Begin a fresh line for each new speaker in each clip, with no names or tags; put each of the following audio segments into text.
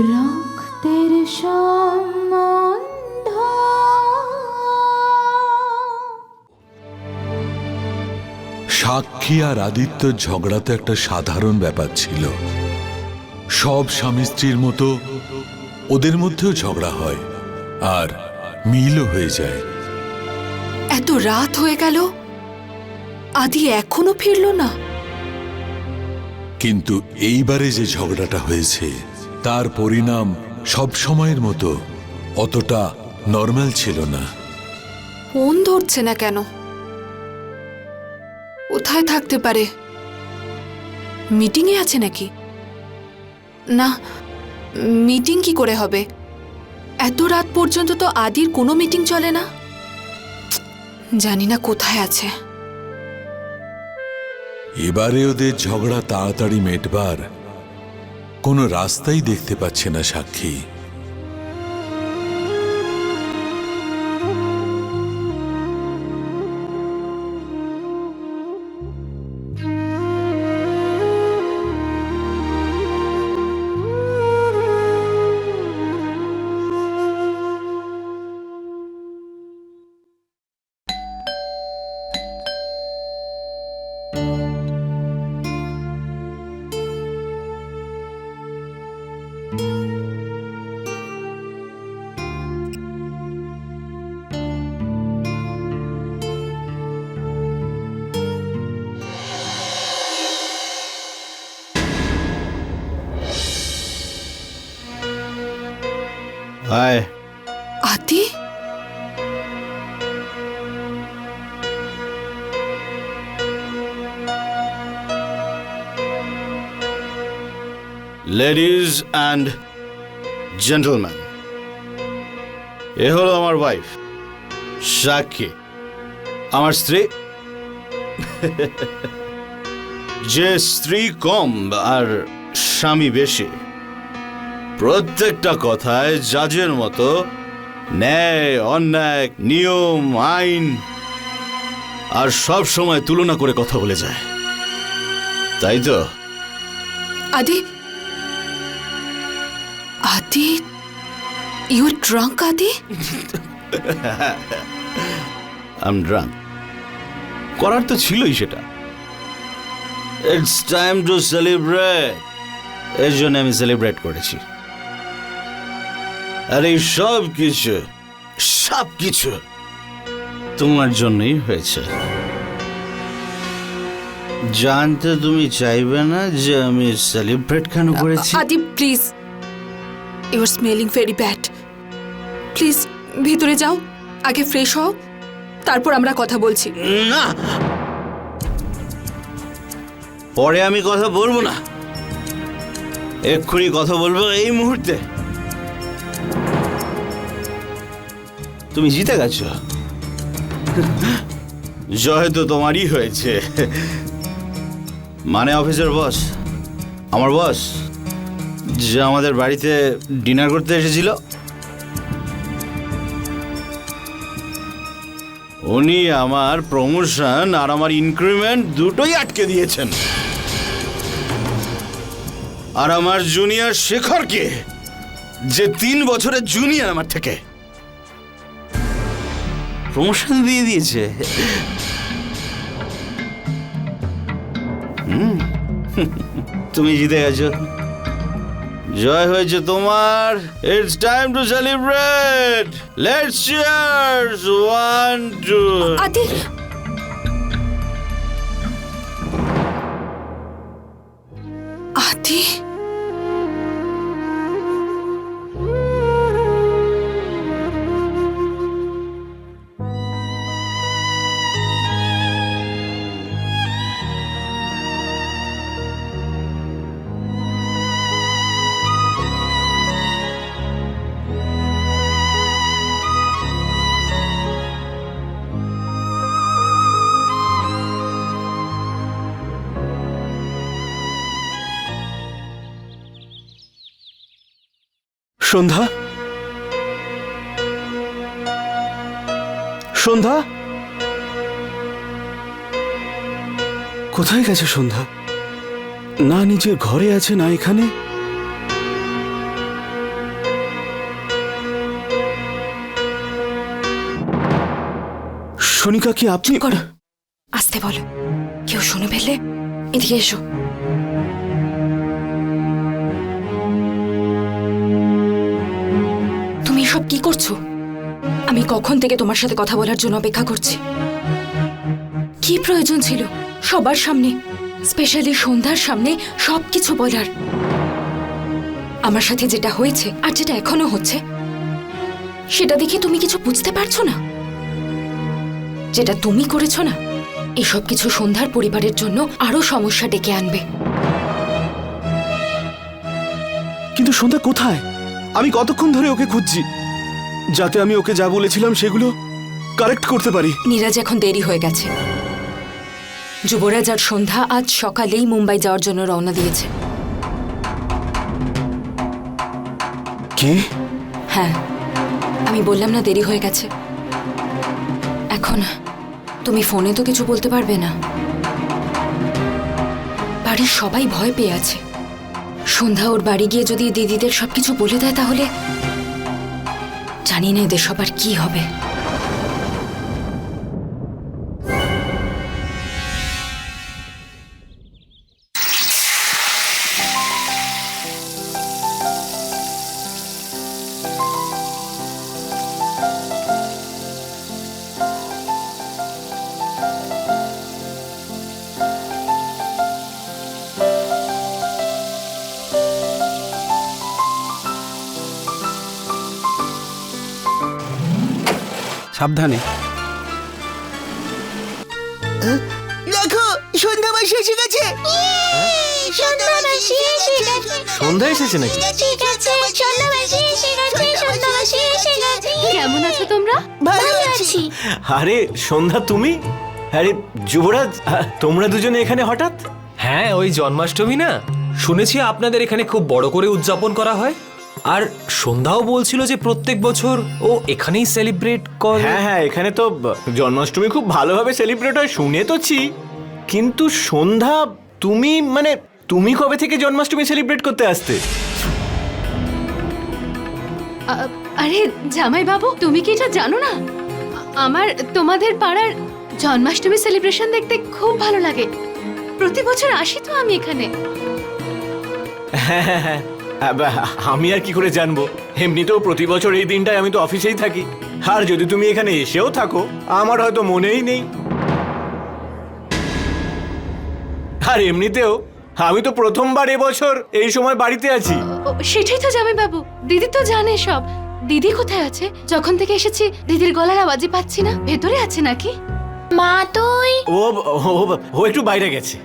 রক্তের সম্বন্ধ।
সাক্ষী আর আদিত্যর ঝগড়া তো একটা সাধারণ ব্যাপার ছিল। সব স্বামী স্ত্রীর মতো ওদের মধ্যেও ঝগড়া হয় আর মিলও হয়ে যায়।
এত রাত হয়ে গেল আদি এখনও ফিরল না।
কিন্তু এইবারে যে ঝগড়াটা হয়েছে তার পরিণাম সব সময়ের মতো অতটা নর্মাল ছিল না।
ফোন ধরছে না কেন? কোথায় থাকতে পারে? মিটিংয়ে আছে নাকি? না মিটিং কি করে হবে? এত রাত পর্যন্ত তো আদির কোনো মিটিং চলে না? জানি না কোথায় আছে।
এবারে ওদের ঝগড়া তাড়াতাড়ি মেটবার কোনো রাস্তাই দেখতে পাচ্ছে না সাক্ষী।
হায়
আদি
লেডিজ অ্যান্ড জেন্টলম্যান এ হলো আমার ওয়াইফ সাক্ষী। আমার স্ত্রী। যে স্ত্রী কম আর স্বামী বেশি। প্রত্যেকটা কথায় জাজের মতো ন্যায় অন্যায় নিয়ম আইন আর সব সময় তুলনা করে কথা বলে যায়। তাই তো?
আদি আদি ইউ ড্রাঙ্ক আদি?
আম ড্রাঙ্ক করার তো ছিলই সেটা। ইটস টাইম টু সেলিব্রেট এর জন্য আমি সেলিব্রেট করেছি। আর এই সব কিছু সব কিছু তোমার জন্যই হয়েছে। জানতে তুমি চাইবে না যে আমি সেলিব্রেট কেন করেছি?
Adi please you are smelling very bad please ভিতরে যাও আগে ফ্রেশ হও তারপর আমরা কথা বলছি।
না! পরে আমি কথা বলব না। এক্ষুনি কথা বলব এই মুহূর্তে। তুমি জিতে গেছো। জয় তো তোমারই হয়েছে। মানে অফিসের বস? আমার বস? যে আমাদের বাড়িতে ডিনার করতে এসেছিল? উনি আমার প্রমোশন আর আমার ইনক্রিমেন্ট দুটোই আটকে দিয়েছেন। আর আমার জুনিয়র শেখরকে, যে তিন বছরের জুনিয়র আমার থেকে। প্রমোশন দিয়ে দিয়েছে। তুমি জিতে গেছো। জয় হয়েছে তোমার। It's time to celebrate let's cheers one two
Sandhya? Sandhya? কোথায় গেছে সন্ধ্যা? না নিজের ঘরে আছে, না এখানে?
সোনিকা কি আপনি
আসতে বলো। কেউ শুনে ফেললে? এদিকে এসো। কি করছ? আমি কখন থেকে তোমার সাথে কথা বলার জন্য অপেক্ষা করছি? কি প্রয়োজন ছিল? সবার সামনে স্পেশালি সন্ধ্যার সামনে সবকিছু বলার। আমার সাথে যেটা হয়েছে আর যেটা এখনও হচ্ছে, সেটা দেখে তুমি কিছু বুঝতে পারছ না? যেটা তুমি করেছ না এসব কিছু সন্ধ্যার পরিবারের জন্য আরও সমস্যা ডেকে আনবে।
কিন্তু সন্ধ্যা কোথায়? আমি কতক্ষণ ধরে ওকে খুঁজছি? যাতে আমি ওকে যা বলেছিলাম সেগুলো কারেক্ট করতে পারি।
নীরাজ এখন দেরি হয়ে গেছে। যুবরাজ আর সন্ধ্যা আজ সকালেই মুম্বাই যাওয়ার জন্য রওনা দিয়েছে।
কি?
হ্যাঁ আমি বললাম না দেরি হয়ে গেছে। এখন তুমি ফোনে তো কিছু বলতে পারবে না। বাড়ির সবাই ভয় পেয়ে আছে। সন্ধ্যা ওর বাড়ি গিয়ে যদি দিদিদের সবকিছু বলে দেয় তাহলে জানি না এদের সবার কি হবে।
সাবধানে।
দেখো সন্ধ্যা মাসি এসে গেছে।
সন্ধ্যা
এসেছে নাকি?
কেমন আছো তোমরা?
ভালো আছি।
আরে সন্ধ্যা তুমি? আরে যুবরাজ তোমরা দুজনে এখানে হঠাৎ?
হ্যাঁ ওই জন্মাষ্টমী না? শুনেছি আপনাদের এখানে খুব বড় করে উদযাপন করা হয়। আর সন্ধ্যাও বলছিল যে প্রত্যেক বছর ও এখানেই সেলিব্রেট করে।
হ্যাঁ হ্যাঁ এখানে তো জন্মাষ্টমী খুব ভালোভাবে সেলিব্রেট হয় শুনে তো ছি। কিন্তু সন্ধ্যা তুমি মানে তুমি কবে থেকে জন্মাষ্টমী সেলিব্রেট করতে আসতে?
আরে জামাই বাবু তুমি কি এটা জানো না? আমার তোমাদের পাড়ার জন্মাষ্টমী সেলিব্রেশন দেখতে খুব ভালো লাগে। প্রতি বছর আসি তো আমি এখানে।
হ্যাঁ হ্যাঁ হ্যাঁ। আমি আর কি করে জানব এমনিতেও প্রতি বছর এই দিনটায় আমি তো অফিসেই থাকি আর যদি তুমি এখানে এসেও থাকো আমার হয়তো মনেই নেই আর এমনিতেও আমি তো প্রথমবার এবছর এই সময় বাড়িতে আছি
ও, সেটাই তো জামাই বাবু দিদি তো জানে সব দিদি কোথায় আছে যখন থেকে এসেছি দিদির গলার আওয়াজই পাচ্ছি না ভেতরে আছে নাকি
মা তুই
ও ও ও একটু বাইরে গেছে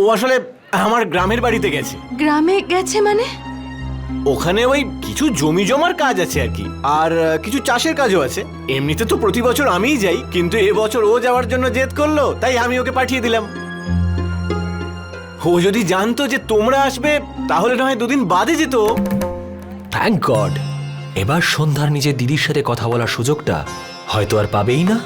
ও আসলে আমার গ্রামের বাড়িতে গেছে।
গ্রামে গেছে মানে?
ওখানে ওই কিছু জমি জমার কাজ আছে আর কি আর কিছু চাষের কাজও আছে। এমনিতে তো প্রতি বছর আমিই যাই কিন্তু এবছর ও যাওয়ার জন্য জেদ করল তাই আমি ওকে পাঠিয়ে দিলাম। ও যদি জানতো যে তোমরা আসবে তাহলে না হয় দুদিন বাদে যেত।
থ্যাংক গড এবার সন্ধ্যার নিজের দিদির সাথে কথা বলার সুযোগটা হয়তো আর পাবেই না।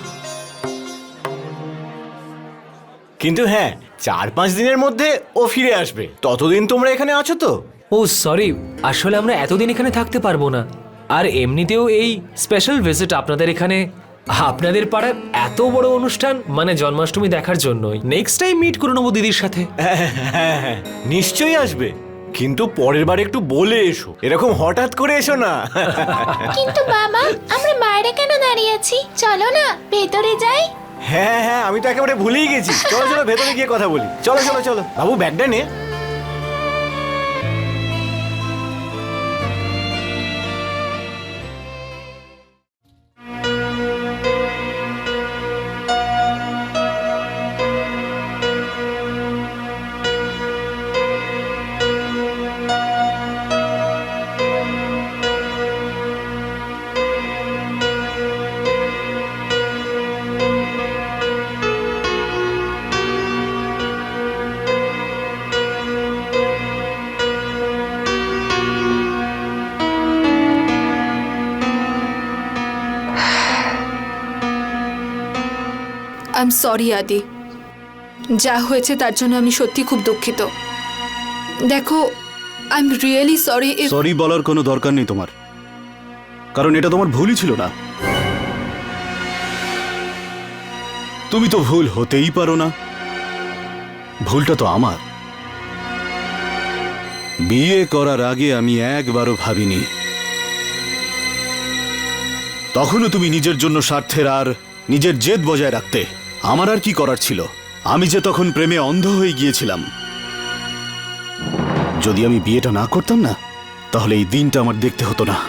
কিন্তু হ্যাঁ চার পাঁচ দিনের মধ্যে ও ফিরে আসবে। ততদিন তোমরা এখানে আছো তো?
ও সরি। আসলে আমরা এতদিন এখানে থাকতে পারব না। আর এমনিতেও এই স্পেশাল ভিজিট আপনাদের এখানে আপনাদের পাড়ার এত বড় অনুষ্ঠান মানে জন্মাষ্টমী দেখার জন্যই। নেক্সট টাইম মিট করে নেব দিদির সাথে।
হ্যাঁ হ্যাঁ হ্যাঁ নিশ্চয়ই আসবে। কিন্তু পরের বার একটু বলে এসো। এরকম হঠাৎ করে এসো না।
কিন্তু বাবা আমরা বাইরে কেন দাঁড়িয়ে আছি? চলো না ভেতরে যাই।
হ্যাঁ হ্যাঁ আমি তো একেবারে ভুলেই গেছি। চলো চলো, ভেতরে গিয়ে কথা বলি। চলো চলো চলো। বাবু, ব্যাগটা নে।
আই এম সরি আদি যা হয়েছে তার জন্য আমি সত্যি খুব দুঃখিত। দেখো I am really sorry
sorry বলার কোনো দরকার নেই তোমার। কারণ এটা তোমার ভুলই ছিল না। তুমি তো ভুল হতেই পারো না। ভুলটা তো আমার। বিয়ে করার আগে আমি একবারও ভাবিনি। তখনও তুমি নিজের জন্য স্বার্থের আর নিজের জেদ বজায় রাখতে আমার আর কি করার ছিল? আমি যে তখন প্রেমে অন্ধ হয়ে গিয়েছিলাম। যদি আমি বিয়েটা না করতাম না, তাহলে এই দিনটা আমার দেখতে হতো না।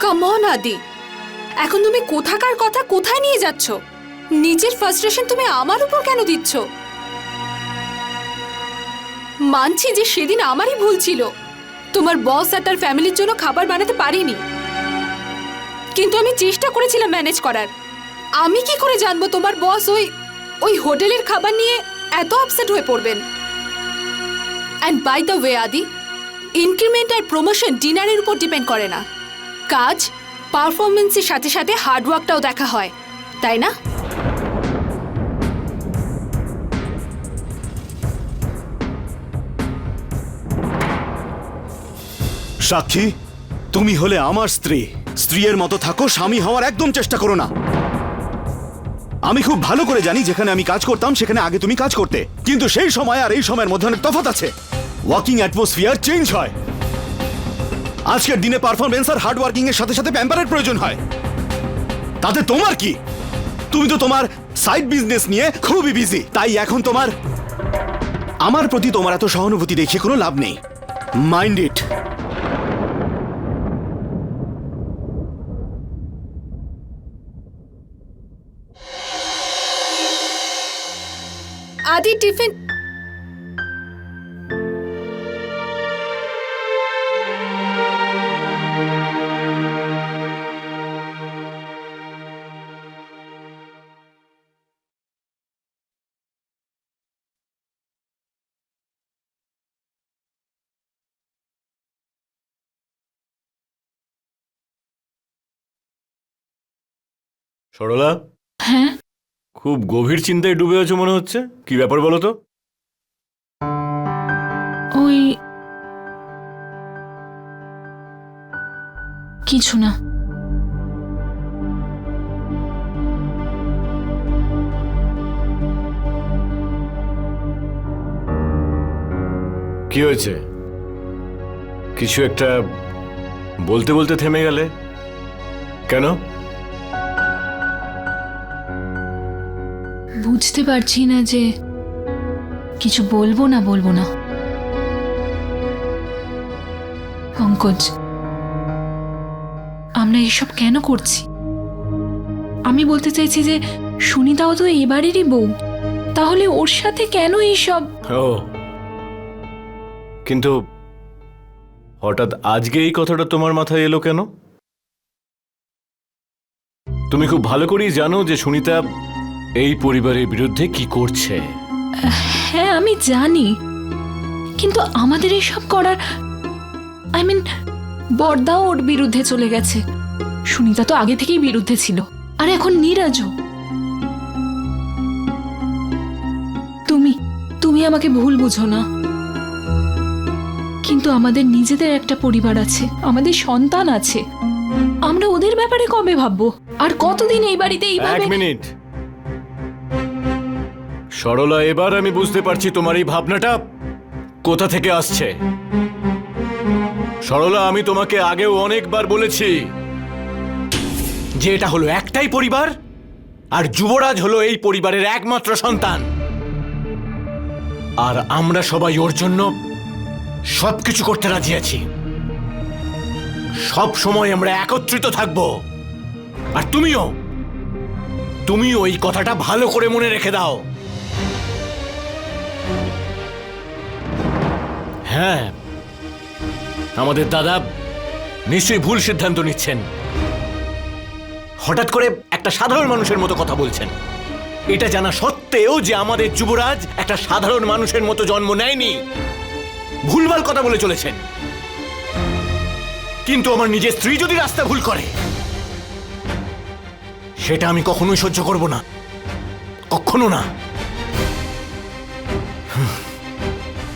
কামন আদি। এখন তুমি কোথাকার কথা কোথায় নিয়ে যাচ্ছ? নিজের ফার্স্ট্রেশন তুমি আমার উপর কেন দিচ্ছ? মানছি যে সেদিন আমারই ভুল ছিল। তোমার বস আর তার ফ্যামিলির জন্য খাবার বানাতে পারিনি। কিন্তু আমি চেষ্টা করেছিলাম ম্যানেজ করার। আমি কি করে জানব তোমার বস ওই ওই হোটেলের খাবার নিয়ে এত আপসেট হয়ে পড়বেন? And by the way Adi increment R promotion ডিনারের উপর ডিপেন্ড করে না। কাজ পারফরমেন্সের সাথে সাথে হার্ডওয়ার্কটাও দেখা হয়, তাই না?
সাক্ষী, তুমি হলে আমার স্ত্রী। স্ত্রীর মতো থাকো, স্বামী হওয়ার একদম চেষ্টা করো না। আমি খুব ভালো করে জানি যেখানে আমি কাজ করতাম, সেখানে আগে তুমি কাজ করতে। কিন্তু সেই সময় আর এই সময়ের মধ্যে অনেক তফাৎ আছে। ওয়ার্কিং অ্যাটমসফিয়ার চেঞ্জ হয়। আজকের দিনে পারফরমেন্স আর হার্ড ওয়ার্কিং এর সাথে সাথে প্যাম্পারের প্রয়োজন হয়। তাতে তোমার কি? তুমি তো তোমার সাইড বিজনেস নিয়ে খুবই বিজি তাই এখন তোমার, আমার প্রতি তোমার এত সহানুভূতি দেখিয়ে কোনো লাভ নেই। মাইন্ড ইট
আদি টিফিন
সরলা?
হ্যাঁ?
খুব গভীর চিন্তায় ডুবে আছো মনে হচ্ছে? কি ব্যাপার বলো তো?
ওই কিছু না।
কি হয়েছে? কিছু একটা বলতে বলতে থেমে গেলে? কেন?
বুঝতে পারছি না যে কিছু বলব না বলব না। পঙ্কজ, আমরা এসব কেন করছি? আমি বলতে চাইছি যে সুনিতাও তো এবারেরই বউ। তাহলে ওর সাথে কেন এইসব?
ও। কিন্তু হঠাৎ আজকে এই কথাটা তোমার মাথায় এলো কেন? তুমি খুব ভালো করেই জানো যে সুনিতা এই পরিবারের বিরুদ্ধে কি করছে?
হ্যাঁ আমি জানি। কিন্তু আমাদের এসব করার আই মিন বর্দাও ওর বিরুদ্ধে চলে গেছে। সুনিতা তো আগে থেকেই বিরুদ্ধে ছিল। আর এখন নীরাজও। তুমি তুমি আমাকে ভুল বুঝো না। কিন্তু আমাদের নিজেদের একটা পরিবার আছে আমাদের সন্তান আছে। আমরা ওদের ব্যাপারে কবে ভাববো? আর কতদিন এই বাড়িতে এইভাবে এক
মিনিট। সরলা, এবার আমি বুঝতে পারছি তোমার এই ভাবনাটা কোথা থেকে আসছে। সরলা, আমি তোমাকে আগেও অনেকবার বলেছি যে এটা হলো একটাই পরিবার আর যুবরাজ হলো এই পরিবারের একমাত্র সন্তান। আর আমরা সবাই ওর জন্য সবকিছু করতে রাজি আছি। সব সময় আমরা একত্রিত থাকব। আর তুমিও তুমিও ওই কথাটা ভালো করে মনে রেখে দাও। হ্যাঁ। আমাদের দাদা নিশ্চয়ই ভুল সিদ্ধান্ত নিচ্ছেন। হঠাৎ করে একটা সাধারণ মানুষের মতো কথা বলছেন। এটা জানা সত্ত্বেও যে আমাদের যুবরাজ একটা সাধারণ মানুষের মতো জন্ম নেয়নি। ভুলভাল কথা বলে চলেছেন। কিন্তু আমার নিজের স্ত্রী যদি রাস্তা ভুল করে, সেটা আমি কখনোই সহ্য করব না। কখনো না।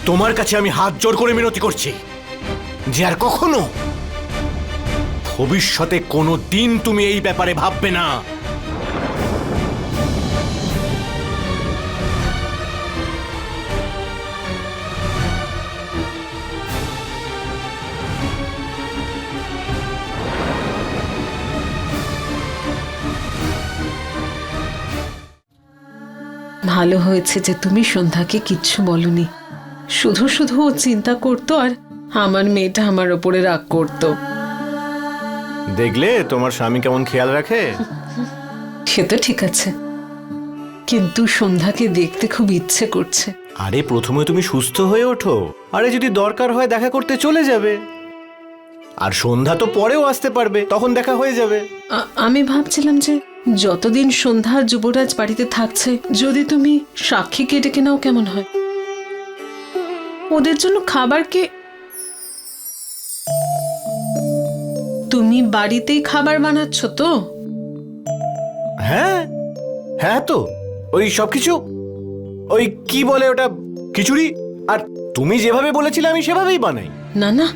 তোমার কাছে আমি হাত জোর করে মিনতি করছি যে আর কখনো ভবিষ্যতে কোনো দিন তুমি এই ব্যাপারে ভাববে না।
ভালো হয়েছে যে তুমি সন্ধ্যাকে কিচ্ছু বলনি। শুধু শুধু ও চিন্তা করতো আর আমার মেয়েটা আমার ওপরে রাগ করতো।
দেখলে তোমার স্বামী কেমন খেয়াল রাখে?
সে তো ঠিক আছে। কিন্তু সন্ধ্যাকে দেখতে খুব ইচ্ছে করছে।
আরে প্রথমে তুমি সুস্থ হয়ে ওঠো। আরে যদি দরকার হয় দেখা করতে চলে যাবে। আর সন্ধ্যা তো পরেও আসতে পারবে তখন দেখা হয়ে যাবে।
আ- আমি ভাবছিলাম যে যতদিন সন্ধ্যা আর যুবরাজ বাড়িতে থাকছে যদি তুমি সাক্ষীকে ডেকে নাও কেমন হয়? ওদের জন্য খাবার কে? তুমি বাড়িতেই খাবার বানাচ্ছ তো?
হ্যাঁ হ্যাঁ তো। ওই সব কিছু ওই কি বলে ওটা? খিচুড়ি? আর তুমি যেভাবে বলেছিলে আমি সেভাবেই বানাই।
না না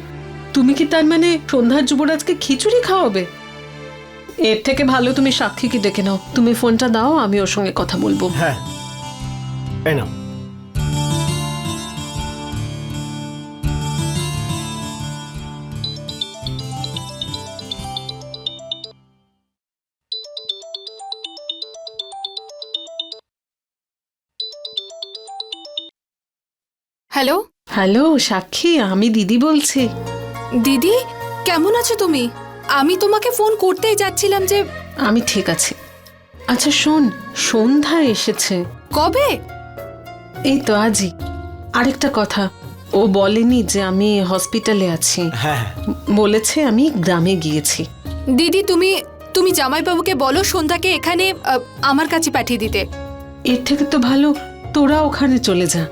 তুমি কি তার মানে সন্ধ্যার যুবরাজকে খিচুড়ি খাওয়াবে? এর থেকে ভালো তুমি সাক্ষীকে ডেকে নাও। তুমি ফোনটা দাও আমি ওর সঙ্গে কথা বলব।
হ্যাঁ। এই নাও।
হ্যালো?
হ্যালো সাক্ষী আমি দিদি বলছি।
দিদি কেমন আছো তুমি? আমি তোমাকে ফোন করতেই যাচ্ছিলাম যে
আমি ঠিক আছি। আচ্ছা শোন সন্ধ্যা এসেছে।
কবে?
এই তো আজই। আরেকটা কথা ও বলেনি যে আমি হসপিটালে আছি।
হ্যাঁ
বলেছে আমি গ্রামে গিয়েছি।
দিদি তুমি তুমি জামাইবাবুকে বলো সন্ধ্যাকে এখানে আহ, আমার কাছে পাঠিয়ে দিতে।
এর থেকে তো ভালো তোরা ওখানে চলে যা।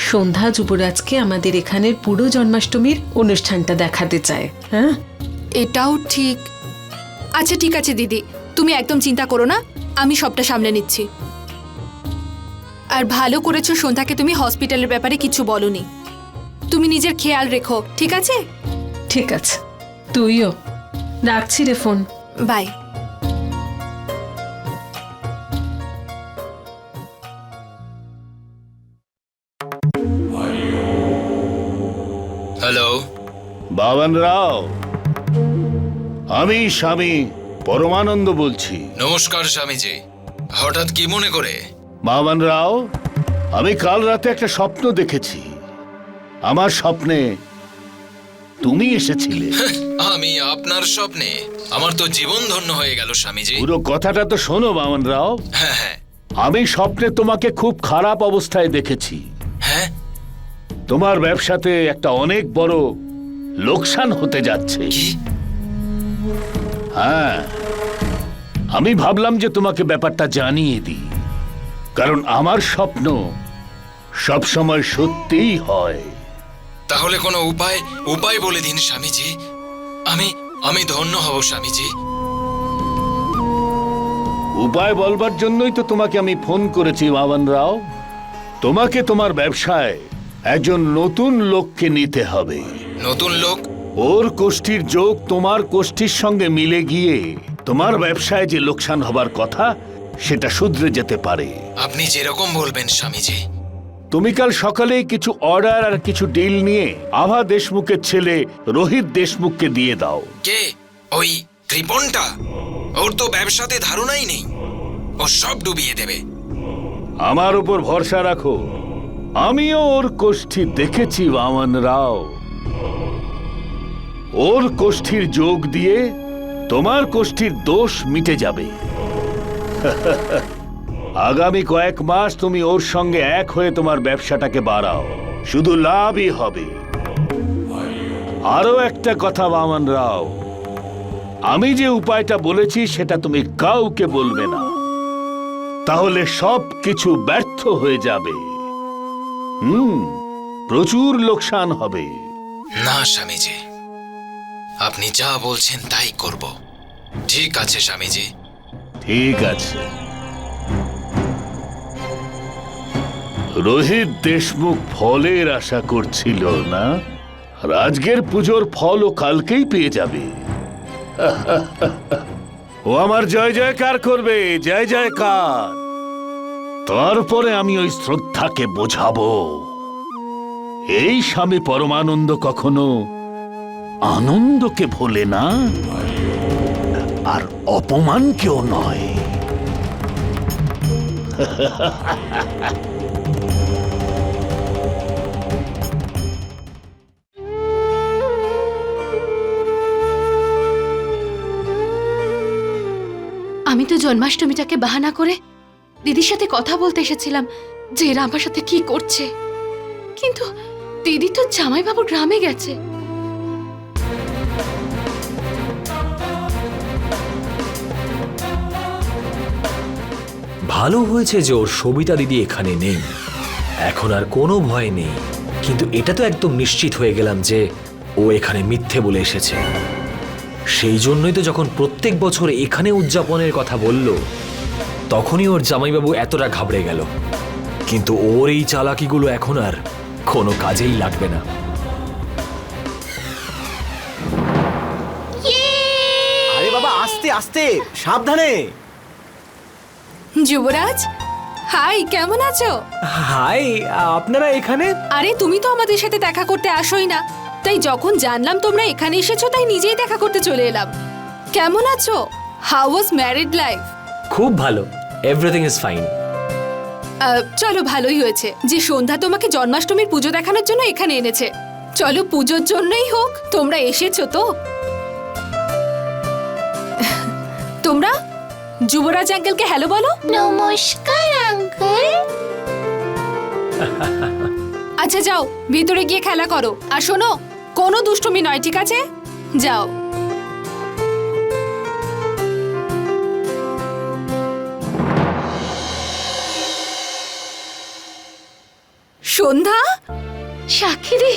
সন্ধ্যা যুবরাজকে আমাদের এখানের পুরো জন্মাষ্টমীর অনুষ্ঠানটা দেখাতে চায়। হ্যাঁ?
এটাও ঠিক। আচ্ছা ঠিক আছে দিদি। তুমি একদম চিন্তা করো না। আমি সবটা সামলে নিচ্ছি। আর ভালো করেছ সন্ধ্যাকে তুমি হসপিটালের ব্যাপারে কিছু বলনি। তুমি নিজের খেয়াল রেখো ঠিক আছে?
ঠিক আছে। তুইও। রাখছি রে ফোন।
বাই।
হ্যালো
বাবান রাও আমি স্বামী পরমানন্দ বলছি।
নমস্কার স্বামীজি। হঠাৎ কি মনে করে?
বাবান রাও আমি কাল রাতে একটা স্বপ্ন দেখেছি। আমার স্বপ্নে তুমি এসেছিলে।
আমি আপনার স্বপ্নে। আমার তো জীবন ধন্য হয়ে গেল স্বামীজি।
পুরো কথাটা তো শোনো বামন রাও।
হ্যাঁ হ্যাঁ।
আমি স্বপ্নে তোমাকে খুব খারাপ অবস্থায় দেখেছি। তোমার ব্যবসাতে একটা অনেক বড় লোকসান হতে যাচ্ছে। হ্যাঁ আমি ভাবলাম যে তোমাকে ব্যাপারটা জানিয়ে দিই। কারণ আমার স্বপ্ন সবসময় সত্যিই হয়।
তাহলে কোনো উপায় উপায় বলে দিন স্বামীজি। আমি আমি ধন্য হব স্বামীজি।
উপায় বলবার জন্যই তো তোমাকে আমি ফোন করেছি বাবান রাও তোমাকে তোমার ব্যবসায় একজন নতুন লোককে নিতে হবে।
নতুন লোক?
ওর কোষ্ঠীর যোগ তোমার কোষ্ঠীর সঙ্গে মিলে গিয়ে তোমার ব্যবসায় যে লোকসান হবার কথা সেটা শুধরে যেতে পারে।
আপনি যেরকম বলবেন স্বামীজি।
তুমি কাল সকালেই কিছু অর্ডার আর কিছু ডিল নিয়ে আভা দেশমুখের ছেলে রোহিত দেশমুখকে দিয়ে দাও।
কে? ওই কৃপনটা ওর তো ব্যবসাতে ধারণাই নেই। ও সব ডুবিয়ে দেবে।
আমার উপর ভরসা রাখো। আমিও ওর কোষ্ঠী দেখেছি, বামন রাও। ওর কোষ্ঠীর যোগ দিয়ে তোমার কোষ্ঠীর দোষ মিটে যাবে। আগামী কয়েক মাস তুমি ওর সঙ্গে এক হয়ে তোমার ব্যবসাটাকে বাড়াও। শুধু লাভই হবে। আরও একটা কথা, বামন রাও। আমি যে উপায়টা বলেছি, সেটা তুমি কাউকে বলবে না। তাহলে সব কিছু ব্যর্থ হয়ে যাবে। হুম প্রচুর লোকসান হবে।
না স্বামীজি। আপনি যা বলছেন তাই করব। ঠিক আছে স্বামীজি।
ঠিক আছে। রোহিত দেশমুখ ফলের আশা করছিল না আর আজকের পুজোর ফল ও কালকেই পেয়ে যাবে। ও আমার জয় জয়কার করবে জয় জয়কার। তারপরে আমি ওই শ্রদ্ধাকে বোঝাবো। এই স্বামী পরমানন্দ কখনো আনন্দকে ভোলে না, আর অপমানকেও নয়।
আমি তো জন্মাষ্টমীটাকে বাহানা করে দিদির সাথে কথা বলতে এসেছিলাম যে এরা আমার সাথে কি করছে। কিন্তু দিদি তো জামাইবাবু গ্রামে গেছে।
ভালো হয়েছে যে ওর সবিতা দিদি এখানে নেই। এখন আর কোনো ভয় নেই। কিন্তু এটা তো একদম নিশ্চিত হয়ে গেলাম যে ও এখানে মিথ্যে বলে এসেছে। সেই জন্যই তো যখন প্রত্যেক বছর এখানে উদযাপনের কথা বলল তখনই ওর জামাইবাবু এতটা ঘাবড়ে গেল। কিন্তু ওর এই চালাকিগুলো এখন আর কোনো কাজেই লাগবে না।
আরে বাবা আস্তে আস্তে সাবধানে।
যুবরাজ হাই কেমন আছো?
হাই আপনারা এখানে?
আরে তুমি তো আমাদের সাথে দেখা করতে আসোই না। তাই যখন জানলাম তোমরা এখানে এসেছ তাই নিজেই দেখা করতে চলে এলাম। কেমন আছো? হাউ ওয়াজ ম্যারিড লাইফ
খুব ভালো। এভরিথিং ইজ ফাইন
চলো ভালোই হয়েছে। যে সন্ধ্যা তোমাকে জন্মাষ্টমীর পুজো দেখানোর জন্য এখানে এনেছে। চলো পুজোর জন্যই হোক তোমরা এসেছ তো। তোমরা যুবরাজ আঙ্কেলকে হ্যালো বলো।
নমস্কার আঙ্কেল
আচ্ছা যাও ভিতরে গিয়ে খেলা করো। আর শোনো কোনো দুষ্টুমি নয় ঠিক আছে? যাও। সন্ধ্যা?
সাক্ষী দি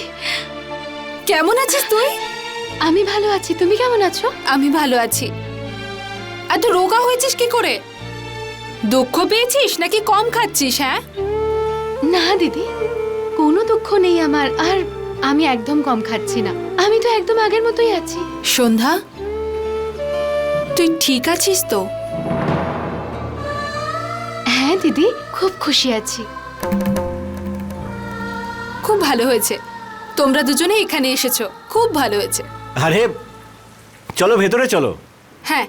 কেমন আছিস তুই?
আমি ভালো আছি তুমি কেমন আছো?
আমি ভালো আছি। এত রোগা হয়েছিস কি করে? দুঃখ পেয়েছিস নাকি কম খাচ্ছিস হ্যাঁ?
না দিদি কোনো দুঃখ নেই আমার আর আমি একদম কম খাচ্ছি না। আমি তো একদম আগের মতোই আছি।
সন্ধ্যা তুই ঠিক আছিস তো?
হ্যাঁ দিদি খুব খুশি আছি।
ভালো হয়েছে। তোমরা দুজনে এখানে এসেছ খুব ভালো হয়েছে।
আরে চলো ভেতরে চলো।
হ্যাঁ।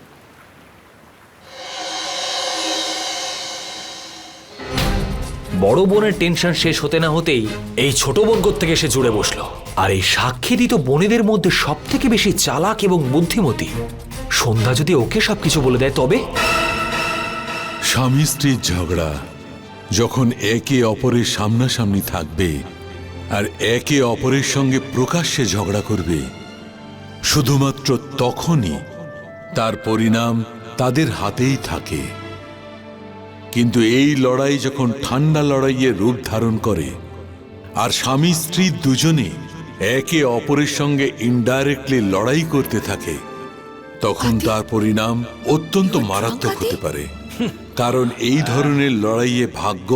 বড় বোনের টেনশন শেষ হতে না হতেই এই ছোট বোন থেকে এসে জুড়ে বসল। আর এই সাক্ষী তো বোনেদের মধ্যে সব থেকে বেশি চালাক এবং বুদ্ধিমতী। সন্ধ্যা যদি ওকে সবকিছু বলে দেয় তবে?
স্বামী স্ত্রীর ঝগড়া যখন একে অপরের সামনাসামনি থাকবে আর একে অপরের সঙ্গে প্রকাশ্যে ঝগড়া করবে। শুধুমাত্র তখনই তার পরিণাম তাদের হাতেই থাকে। কিন্তু এই লড়াই যখন ঠান্ডা লড়াইয়ে রূপ ধারণ করে আর স্বামী স্ত্রী দুজনে একে অপরের সঙ্গে ইনডাইরেক্টলি লড়াই করতে থাকে তখন তার পরিণাম অত্যন্ত মারাত্মক হতে পারে। কারণ এই ধরনের লড়াইয়ে ভাগ্য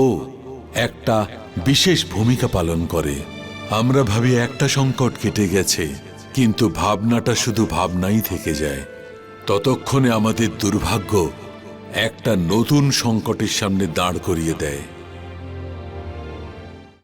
একটা বিশেষ ভূমিকা পালন করে। আমরা ভাবি একটা সংকট কেটে গেছে, কিন্তু ভাবনাটা শুধু ভাবনাই থেকে যায়। ততক্ষণে আমাদের দুর্ভাগ্য একটা নতুন সংকটের সামনে দাঁড় করিয়ে দেয়।